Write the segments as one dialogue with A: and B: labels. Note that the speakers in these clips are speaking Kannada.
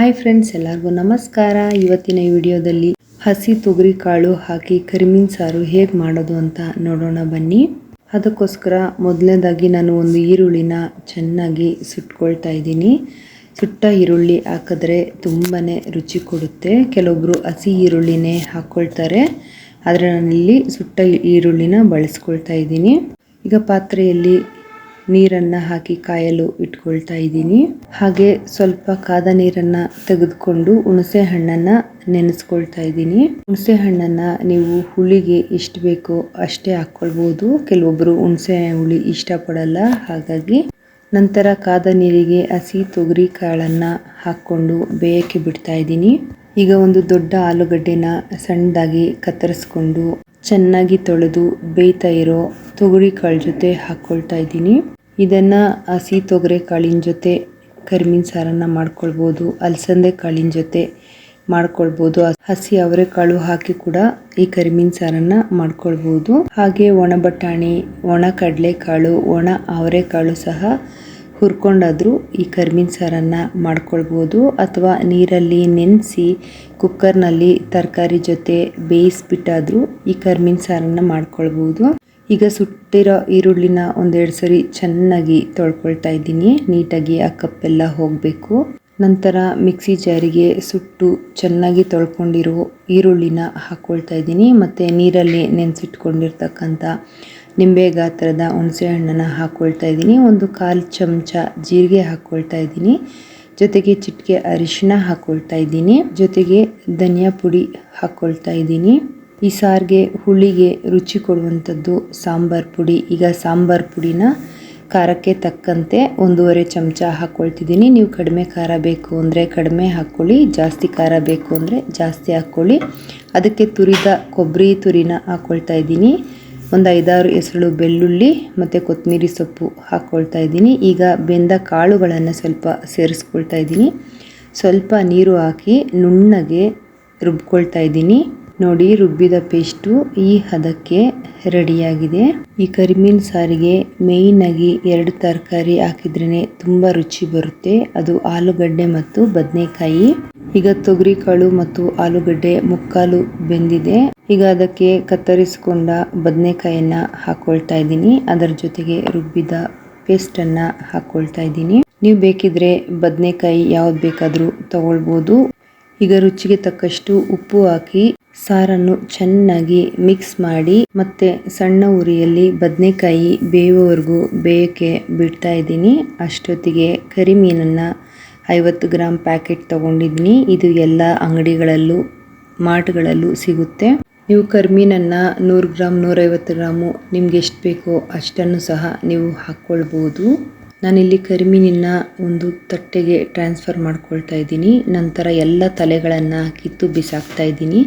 A: ಹಾಯ್ ಫ್ರೆಂಡ್ಸ್ ಎಲ್ಲರಿಗೂ ನಮಸ್ಕಾರ. ಇವತ್ತಿನ ವಿಡಿಯೋದಲ್ಲಿ ಹಸಿ ತೊಗರಿ ಕಾಳು ಹಾಕಿ ಕರಿಮೀನ್ ಸಾರು ಹೇಗೆ ಮಾಡೋದು ಅಂತ ನೋಡೋಣ ಬನ್ನಿ. ಅದಕ್ಕೋಸ್ಕರ ಮೊದಲನೇದಾಗಿ ನಾನು ಒಂದು ಈರುಳ್ಳಿನ ಚೆನ್ನಾಗಿ ಸುಟ್ಕೊಳ್ತಾ ಇದ್ದೀನಿ. ಸುಟ್ಟ ಈರುಳ್ಳಿ ಹಾಕಿದ್ರೆ ತುಂಬಾ ರುಚಿ ಕೊಡುತ್ತೆ. ಕೆಲವೊಬ್ಬರು ಹಸಿ ಈರುಳ್ಳಿನೇ ಹಾಕ್ಕೊಳ್ತಾರೆ ಆದರೆ ನಾನಿಲ್ಲಿ ಸುಟ್ಟ ಈರುಳ್ಳಿನ ಬಳಸ್ಕೊಳ್ತಾ ಇದ್ದೀನಿ. ಈಗ ಪಾತ್ರೆಯಲ್ಲಿ ನೀರನ್ನ ಹಾಕಿ ಕಾಯಲು ಇಟ್ಕೊಳ್ತಾ ಇದ್ದೀನಿ. ಹಾಗೆ ಸ್ವಲ್ಪ ಕಾದ ನೀರನ್ನ ತೆಗೆದುಕೊಂಡು ಹುಣಸೆ ಹಣ್ಣನ್ನ ನೆನೆಸ್ಕೊಳ್ತಾ ಇದ್ದೀನಿ. ಹುಣಸೆ ಹಣ್ಣನ್ನ ನೀವು ಹುಳಿಗೆ ಎಷ್ಟು ಬೇಕೋ ಅಷ್ಟೇ ಹಾಕ್ಕೊಳ್ಬಹುದು ಕೆಲವೊಬ್ರು ಹುಣಸೆ ಹುಳಿ ಇಷ್ಟಪಡಲ್ಲ. ಹಾಗಾಗಿ ನಂತರ ಕಾದ ನೀರಿಗೆ ಹಸಿ ತೊಗರಿ ಕಾಳನ್ನ ಹಾಕ್ಕೊಂಡು ಬೇಯಕ್ಕೆ ಬಿಡ್ತಾ ಇದ್ದೀನಿ. ಈಗ ಒಂದು ದೊಡ್ಡ ಆಲೂಗಡ್ಡೆನ ಸಣ್ಣದಾಗಿ ಕತ್ತರಿಸ್ಕೊಂಡು ಚೆನ್ನಾಗಿ ತೊಳೆದು ಬೇಯ್ತಾ ಇರೋ ತೊಗರಿ ಕಾಳು ಜೊತೆ ಹಾಕ್ಕೊಳ್ತಾ ಇದ್ದೀನಿ. ಇದನ್ನ ಹಸಿ ತೊಗರೆ ಕಾಳಿನ ಜೊತೆ, ಕರಿಮೀನ್ ಸಾರನ್ನ ಮಾಡ್ಕೊಳ್ಬೋದು, ಅಲಸಂದೆ ಕಾಳಿನ ಜೊತೆ ಮಾಡ್ಕೊಳ್ಬೋದು. ಹಸಿ ಅವರೆಕಾಳು ಹಾಕಿ ಕೂಡ ಈ ಕರಿಮೀನ್ ಸಾರನ್ನ ಮಾಡ್ಕೊಳ್ಬೋದು. ಹಾಗೆ ಒಣ ಬಟಾಣಿ, ಒಣ ಕಡಲೆಕಾಳು, ಒಣ ಅವರೆಕಾಳು ಸಹ ಹುರ್ಕೊಂಡಾದರೂ ಈ ಕರಿಮೀನ್ ಸಾರನ್ನ ಮಾಡ್ಕೊಳ್ಬೋದು. ಅಥವಾ ನೀರಲ್ಲಿ ನೆನೆಸಿ ಕುಕ್ಕರ್ನಲ್ಲಿ ತರಕಾರಿ ಜೊತೆ ಬೇಯಿಸ್ಬಿಟ್ಟಾದ್ರೂ ಈ ಕರಿಮೀನ್ ಸಾರನ್ನ ಮಾಡ್ಕೊಳ್ಬೋದು. ಈಗ ಸುಟ್ಟಿರೋ ಈರುಳ್ಳಿನ ಒಂದೆರಡು ಸರಿ ಚೆನ್ನಾಗಿ ತೊಳ್ಕೊಳ್ತಾ ಇದ್ದೀನಿ. ನೀಟಾಗಿ ಆ ಕಪ್ಪೆಲ್ಲ ಹೋಗಬೇಕು. ನಂತರ ಮಿಕ್ಸಿ ಜಾರಿಗೆ ಸುಟ್ಟು ಚೆನ್ನಾಗಿ ತೊಳ್ಕೊಂಡಿರೋ ಈರುಳ್ಳಿನ ಹಾಕ್ಕೊಳ್ತಾ ಇದ್ದೀನಿ. ಮತ್ತು ನೀರಲ್ಲಿ ನೆನೆಸಿಟ್ಕೊಂಡಿರ್ತಕ್ಕಂಥ ನಿಂಬೆ ಗಾತ್ರದ ಹುಣಸೆ ಹಣ್ಣನ್ನು ಹಾಕ್ಕೊಳ್ತಾ ಇದ್ದೀನಿ. ಒಂದು ಕಾಲು ಚಮಚ ಜೀರಿಗೆ ಹಾಕ್ಕೊಳ್ತಾ ಇದ್ದೀನಿ. ಜೊತೆಗೆ ಚಿಟಿಕೆ ಅರಿಶಿನ ಹಾಕ್ಕೊಳ್ತಾ ಇದ್ದೀನಿ. ಜೊತೆಗೆ ಧನಿಯಾ ಪುಡಿ ಹಾಕ್ಕೊಳ್ತಾ ಇದ್ದೀನಿ. ಈ ಸಾರಿಗೆ ಹುಳಿಗೆ ರುಚಿ ಕೊಡುವಂಥದ್ದು ಸಾಂಬಾರ್ ಪುಡಿ. ಈಗ ಸಾಂಬಾರ್ ಪುಡಿನ ಖಾರಕ್ಕೆ ತಕ್ಕಂತೆ ಒಂದೂವರೆ ಚಮಚ ಹಾಕ್ಕೊಳ್ತಿದ್ದೀನಿ ನೀವು ಕಡಿಮೆ ಖಾರ ಬೇಕು ಅಂದರೆ ಕಡಿಮೆ ಹಾಕ್ಕೊಳ್ಳಿ. ಜಾಸ್ತಿ ಖಾರ ಬೇಕು ಅಂದರೆ ಜಾಸ್ತಿ ಹಾಕ್ಕೊಳ್ಳಿ. ಅದಕ್ಕೆ ತುರಿದ ಕೊಬ್ಬರಿ ತುರಿನ ಹಾಕ್ಕೊಳ್ತಾ ಇದ್ದೀನಿ. ಒಂದು ಐದಾರು ಹೆಸರು ಬೆಳ್ಳುಳ್ಳಿ ಮತ್ತು ಕೊತ್ತಂಬರಿ ಸೊಪ್ಪು ಹಾಕ್ಕೊಳ್ತಾ ಇದ್ದೀನಿ. ಈಗ ಬೆಂದ ಕಾಳುಗಳನ್ನು ಸ್ವಲ್ಪ ಸೇರಿಸ್ಕೊಳ್ತಾ ಇದ್ದೀನಿ. ಸ್ವಲ್ಪ ನೀರು ಹಾಕಿ ನುಣ್ಣಗೆ ರುಬ್ಕೊಳ್ತಾ ಇದ್ದೀನಿ. ನೋಡಿ ರುಬ್ಬಿದ ಪೇಸ್ಟು ಈ ಹದಕ್ಕೆ ರೆಡಿಯಾಗಿದೆ. ಈ ಕರಿಮೀನ್ ಸಾರಿಗೆ ಮೇಯ್ನ್ ಆಗಿ ಎರಡು ತರಕಾರಿ ಹಾಕಿದ್ರೇನೆ ತುಂಬಾ ರುಚಿ ಬರುತ್ತೆ. ಅದು ಆಲೂಗಡ್ಡೆ ಮತ್ತು ಬದನೆಕಾಯಿ. ಈಗ ತೊಗರಿ ಕಾಳು ಮತ್ತು ಆಲೂಗಡ್ಡೆ ಮುಕ್ಕಾಲು ಬೆಂದಿದೆ. ಈಗ ಅದಕ್ಕೆ ಕತ್ತರಿಸಿಕೊಂಡ ಬದನೆಕಾಯಿಯನ್ನ ಹಾಕೊಳ್ತಾ ಇದ್ದೀನಿ. ಅದರ ಜೊತೆಗೆ ರುಬ್ಬಿದ ಪೇಸ್ಟ್ ಅನ್ನ ಹಾಕೊಳ್ತಾ ಇದ್ದೀನಿ. ನೀವು ಬೇಕಿದ್ರೆ ಬದನೆಕಾಯಿ ಯಾವ್ದು ಬೇಕಾದರೂ ತಗೊಳ್ಬೋದು. ಈಗ ರುಚಿಗೆ ತಕ್ಕಷ್ಟು ಉಪ್ಪು ಹಾಕಿ ಸಾರನ್ನು ಚೆನ್ನಾಗಿ ಮಿಕ್ಸ್ ಮಾಡಿ ಮತ್ತೆ ಸಣ್ಣ ಉರಿಯಲ್ಲಿ ಬದನೆಕಾಯಿ ಬೇಯುವವರೆಗೂ ಬೇಯಕ್ಕೆ ಬಿಡ್ತಾ ಇದ್ದೀನಿ. ಅಷ್ಟೊತ್ತಿಗೆ ಕರಿಮೀನನ್ನು ಐವತ್ತು ಗ್ರಾಮ್ ಪ್ಯಾಕೆಟ್ ತಗೊಂಡಿದ್ದೀನಿ. ಇದು ಎಲ್ಲ ಅಂಗಡಿಗಳಲ್ಲೂ, ಮಾರ್ಟ್ಗಳಲ್ಲೂ ಸಿಗುತ್ತೆ. ನೀವು ಕರಿಮೀನನ್ನು ನೂರು ಗ್ರಾಮ್ ನೂರೈವತ್ತು ಗ್ರಾಮು ನಿಮ್ಗೆ ಎಷ್ಟು ಬೇಕೋ ಅಷ್ಟನ್ನು ಸಹ ನೀವು ಹಾಕ್ಕೊಳ್ಬೋದು. ನಾನಿಲ್ಲಿ ಕರಿಮೀನಿನ ಒಂದು ತಟ್ಟೆಗೆ ಟ್ರಾನ್ಸ್ಫರ್ ಮಾಡ್ಕೊಳ್ತಾ ಇದ್ದೀನಿ. ನಂತರ ಎಲ್ಲ ತಲೆಗಳನ್ನು ಕಿತ್ತು ಬಿಸಾಕ್ತಾ ಇದ್ದೀನಿ.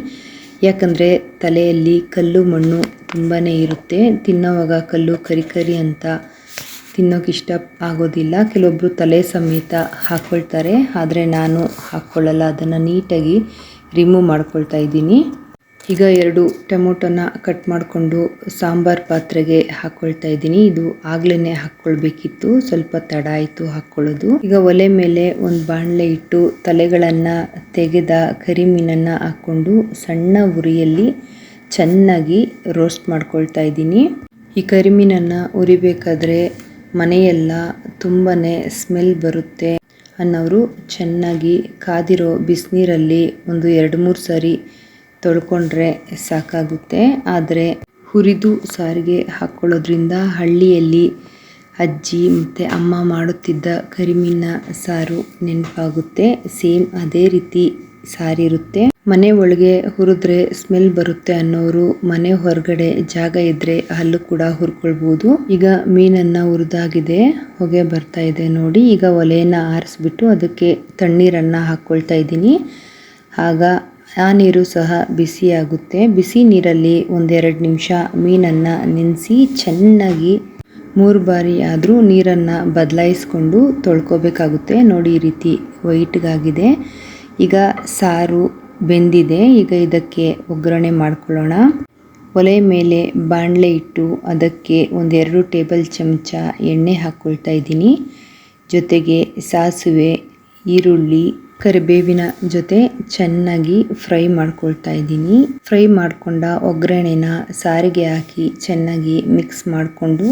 A: ಯಾಕಂದರೆ ತಲೆಯಲ್ಲಿ ಕಲ್ಲು ಮಣ್ಣು ತುಂಬಾ ಇರುತ್ತೆ. ತಿನ್ನೋವಾಗ ಕಲ್ಲು ಕರಿ ಕರಿ ಅಂತ ತಿನ್ನೋಕೆ ಇಷ್ಟ ಆಗೋದಿಲ್ಲ. ಕೆಲವೊಬ್ಬರು ತಲೆ ಸಮೇತ ಹಾಕ್ಕೊಳ್ತಾರೆ ಆದರೆ ನಾನು ಹಾಕ್ಕೊಳ್ಳಲ್ಲ ಅದನ್ನು ನೀಟಾಗಿ ರಿಮೂವ್ ಮಾಡ್ಕೊಳ್ತಾ ಇದ್ದೀನಿ. ಈಗ ಎರಡು ಟೊಮೊಟೊನ ಕಟ್ ಮಾಡಿಕೊಂಡು ಸಾಂಬಾರ್ ಪಾತ್ರೆಗೆ ಹಾಕೊಳ್ತಾ ಇದ್ದೀನಿ. ಇದು ಆಗ್ಲೇ ಹಾಕ್ಕೊಳ್ಬೇಕಿತ್ತು ಸ್ವಲ್ಪ ತಡ ಆಯಿತು ಹಾಕ್ಕೊಳ್ಳೋದು ಈಗ ಒಲೆ ಮೇಲೆ ಒಂದು ಬಾಣಲೆ ಇಟ್ಟು ತಲೆಗಳನ್ನು ತೆಗೆದ ಕರಿಮೀನನ್ನು ಹಾಕ್ಕೊಂಡು ಸಣ್ಣ ಉರಿಯಲ್ಲಿ ಚೆನ್ನಾಗಿ ರೋಸ್ಟ್ ಮಾಡ್ಕೊಳ್ತಾ ಇದ್ದೀನಿ. ಈ ಕರಿಮೀನನ್ನು ಉರಿಬೇಕಾದ್ರೆ ಮನೆಯೆಲ್ಲ ತುಂಬಾ ಸ್ಮೆಲ್ ಬರುತ್ತೆ ಅನ್ನೋರು ಚೆನ್ನಾಗಿ ಕಾದಿರೋ ಬಿಸಿನೀರಲ್ಲಿ ಒಂದು ಎರಡು ಮೂರು ಸಾರಿ ತೊಳ್ಕೊಂಡ್ರೆ ಸಾಕಾಗುತ್ತೆ. ಆದರೆ ಹುರಿದು ಸಾರಿಗೆ ಹಾಕ್ಕೊಳ್ಳೋದ್ರಿಂದ ಹಳ್ಳಿಯಲ್ಲಿ ಅಜ್ಜಿ ಮತ್ತು ಅಮ್ಮ ಮಾಡುತ್ತಿದ್ದ ಕರಿಮೀನ ಸಾರು ನೆನಪಾಗುತ್ತೆ. ಸೇಮ್ ಅದೇ ರೀತಿ ಸಾರಿರುತ್ತೆ. ಮನೆ ಒಳಗೆ ಹುರಿದ್ರೆ ಸ್ಮೆಲ್ ಬರುತ್ತೆ ಅನ್ನೋರು ಮನೆ ಹೊರಗಡೆ ಜಾಗ ಇದ್ರೆ ಅಲ್ಲೂ ಕೂಡ ಹುರ್ಕೊಳ್ಬೋದು. ಈಗ ಮೀನನ್ನ ಹುರಿದಾಗಿದೆ, ಹೊಗೆ ಬರ್ತಾ ಇದೆ ನೋಡಿ. ಈಗ ಒಲೆಯನ್ನ ಆರಿಸ್ಬಿಟ್ಟು ಅದಕ್ಕೆ ತಣ್ಣೀರನ್ನ ಹಾಕ್ಕೊಳ್ತಾ ಇದ್ದೀನಿ. ಆಗ ಆ ನೀರು ಸಹ ಬಿಸಿಯಾಗುತ್ತೆ. ಬಿಸಿ ನೀರಲ್ಲಿ ಒಂದೆರಡು ನಿಮಿಷ ಮೀನನ್ನು ನೆನೆಸಿ ಚೆನ್ನಾಗಿ ಮೂರು ಬಾರಿ ಆದರೂ ನೀರನ್ನು ಬದಲಾಯಿಸ್ಕೊಂಡು ತೊಳ್ಕೊಬೇಕಾಗುತ್ತೆ. ನೋಡಿ ಈ ರೀತಿ ವೈಟ್ಗಾಗಿದೆ. ಈಗ ಸಾರು ಬೆಂದಿದೆ. ಈಗ ಇದಕ್ಕೆ ಒಗ್ಗರಣೆ ಮಾಡ್ಕೊಳ್ಳೋಣ. ಒಲೆ ಮೇಲೆ ಬಾಣಲೆ ಇಟ್ಟು ಅದಕ್ಕೆ ಒಂದೆರಡು ಟೇಬಲ್ ಚಮಚ ಎಣ್ಣೆ ಹಾಕ್ಕೊಳ್ತಾ ಇದ್ದೀನಿ. ಜೊತೆಗೆ ಸಾಸಿವೆ, ಈರುಳ್ಳಿ ಕರಿಬೇವಿನ ಜೊತೆ ಚೆನ್ನಾಗಿ ಫ್ರೈ ಮಾಡ್ಕೊಳ್ತಾ ಇದ್ದೀನಿ. ಫ್ರೈ ಮಾಡ್ಕೊಂಡ ಒಗ್ಗರಣೆನ ಸಾರಿಗೆ ಹಾಕಿ ಚೆನ್ನಾಗಿ ಮಿಕ್ಸ್ ಮಾಡಿಕೊಂಡು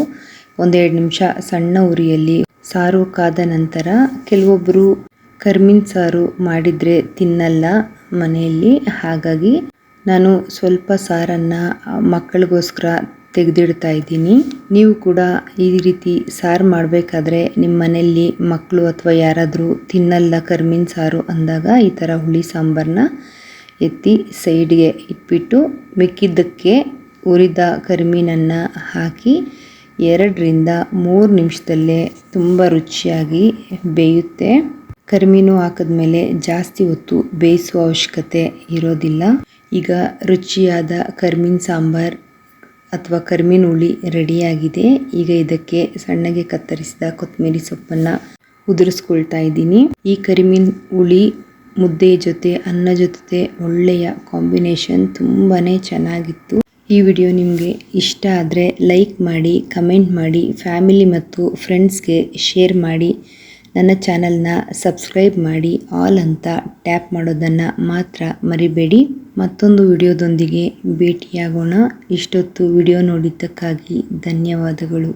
A: ಒಂದೆರಡು ನಿಮಿಷ ಸಣ್ಣ ಉರಿಯಲ್ಲಿ ಸಾರು ಕಾದ ನಂತರ ಕೆಲವೊಬ್ಬರು ಕರ್ಮಿನ್ ಸಾರು ಮಾಡಿದರೆ ತಿನ್ನಲ್ಲ ಮನೆಯಲ್ಲಿ. ಹಾಗಾಗಿ ನಾನು ಸ್ವಲ್ಪ ಸಾರನ್ನು ಮಕ್ಕಳಿಗೋಸ್ಕರ ತೆಗೆದಿಡ್ತಾ ಇದ್ದೀನಿ. ನೀವು ಕೂಡ ಈ ರೀತಿ ಸಾರು ಮಾಡಬೇಕಾದ್ರೆ ನಿಮ್ಮ ಮನೆಯಲ್ಲಿ ಮಕ್ಕಳು ಅಥವಾ ಯಾರಾದರೂ ತಿನ್ನಲ್ಲ ಕರ್ಮಿನ ಸಾರು ಅಂದಾಗ ಈ ಥರ ಹುಳಿ ಸಾಂಬಾರನ್ನ ಎತ್ತಿ ಸೈಡ್ಗೆ ಇಟ್ಬಿಟ್ಟು ಮಿಕ್ಕಿದ್ದಕ್ಕೆ ಹುರಿದ ಕರ್ಮೀನನ್ನು ಹಾಕಿ ಎರಡರಿಂದ ಮೂರು ನಿಮಿಷದಲ್ಲೇ ತುಂಬ ರುಚಿಯಾಗಿ ಬೇಯುತ್ತೆ. ಕರಿಮೀನು ಹಾಕಿದ್ಮೇಲೆ ಜಾಸ್ತಿ ಹೊತ್ತು ಬೇಯಿಸುವ ಅವಶ್ಯಕತೆ ಇರೋದಿಲ್ಲ. ಈಗ ರುಚಿಯಾದ ಕರ್ಮೀನ್ ಸಾಂಬಾರ್ ಅಥವಾ ಕರ್ಮಿನ ಹುಳಿ ರೆಡಿಯಾಗಿದೆ. ಈಗ ಇದಕ್ಕೆ ಸಣ್ಣಗೆ ಕತ್ತರಿಸಿದ ಕೊತ್ತಂಬರಿ ಸೊಪ್ಪನ್ನು ಉದುರಿಸ್ಕೊಳ್ತಾ ಇದ್ದೀನಿ. ಈ ಕರಿಮೀನ್ ಹುಳಿ ಮುದ್ದೆ ಜೊತೆ, ಅನ್ನ ಜೊತೆ ಒಳ್ಳೆಯ ಕಾಂಬಿನೇಷನ್ ತುಂಬಾ ಚೆನ್ನಾಗಿತ್ತು. ಈ ವಿಡಿಯೋ ನಿಮಗೆ ಇಷ್ಟ ಆದರೆ ಲೈಕ್ ಮಾಡಿ, ಕಮೆಂಟ್ ಮಾಡಿ, ಫ್ಯಾಮಿಲಿ ಮತ್ತು ಫ್ರೆಂಡ್ಸ್ಗೆ ಶೇರ್ ಮಾಡಿ, ನನ್ನ ಚಾನಲ್ನ ಸಬ್ಸ್ಕ್ರೈಬ್ ಮಾಡಿ, ಆಲ್ ಅಂತ ಟ್ಯಾಪ್ ಮಾಡೋದನ್ನು ಮಾತ್ರ ಮರಿಬೇಡಿ. ಮತ್ತೊಂದು ವಿಡಿಯೋದೊಂದಿಗೆ ಭೇಟಿಯಾಗೋಣ. ಇಷ್ಟೊತ್ತು ವಿಡಿಯೋ ನೋಡಿದ್ದಕ್ಕಾಗಿ ಧನ್ಯವಾದಗಳು.